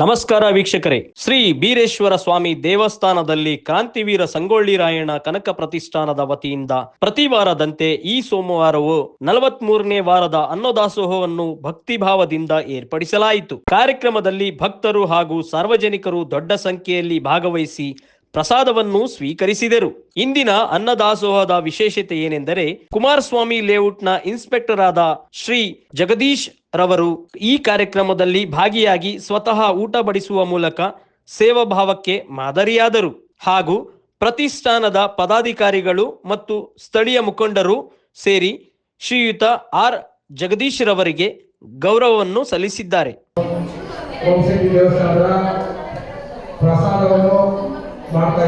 ನಮಸ್ಕಾರ ವೀಕ್ಷಕರೇ. ಶ್ರೀ ಬೀರೇಶ್ವರ ಸ್ವಾಮಿ ದೇವಸ್ಥಾನದಲ್ಲಿ ಕ್ರಾಂತಿವೀರ ಸಂಗೊಳ್ಳಿ ರಾಯಣ್ಣ ಕನಕ ಪ್ರತಿಷ್ಠಾನದ ವತಿಯಿಂದ ಪ್ರತಿ ವಾರದಂತೆ ಈ ಸೋಮವಾರವು ನಲವತ್ಮೂರನೇ ವಾರದ ಅನ್ನದಾಸೋಹವನ್ನು ಭಕ್ತಿಭಾವದಿಂದ ಏರ್ಪಡಿಸಲಾಯಿತು. ಕಾರ್ಯಕ್ರಮದಲ್ಲಿ ಭಕ್ತರು ಹಾಗೂ ಸಾರ್ವಜನಿಕರು ದೊಡ್ಡ ಸಂಖ್ಯೆಯಲ್ಲಿ ಭಾಗವಹಿಸಿ ಪ್ರಸಾದವನ್ನು ಸ್ವೀಕರಿಸಿದರು. ಇಂದಿನ ಅನ್ನದಾಸೋಹದ ವಿಶೇಷತೆ ಏನೆಂದರೆ ಕುಮಾರಸ್ವಾಮಿ ಲೇಔಟ್ನ ಇನ್ಸ್ಪೆಕ್ಟರ್ ಆದ ಶ್ರೀ ಜಗದೀಶ್ ರವರು ಈ ಕಾರ್ಯಕ್ರಮದಲ್ಲಿ ಭಾಗಿಯಾಗಿ ಸ್ವತಃ ಊಟ ಬಡಿಸುವ ಮೂಲಕ ಸೇವಾಭಾವಕ್ಕೆ ಮಾದರಿಯಾದರು. ಹಾಗೂ ಪ್ರತಿಷ್ಠಾನದ ಪದಾಧಿಕಾರಿಗಳು ಮತ್ತು ಸ್ಥಳೀಯ ಮುಖಂಡರು ಸೇರಿ ಶ್ರೀಯುತ ಆರ್. ಜಗದೀಶ್ ರವರಿಗೆ ಗೌರವವನ್ನು ಸಲ್ಲಿಸಿದ್ದಾರೆ. ಮಾಡ್ತಾ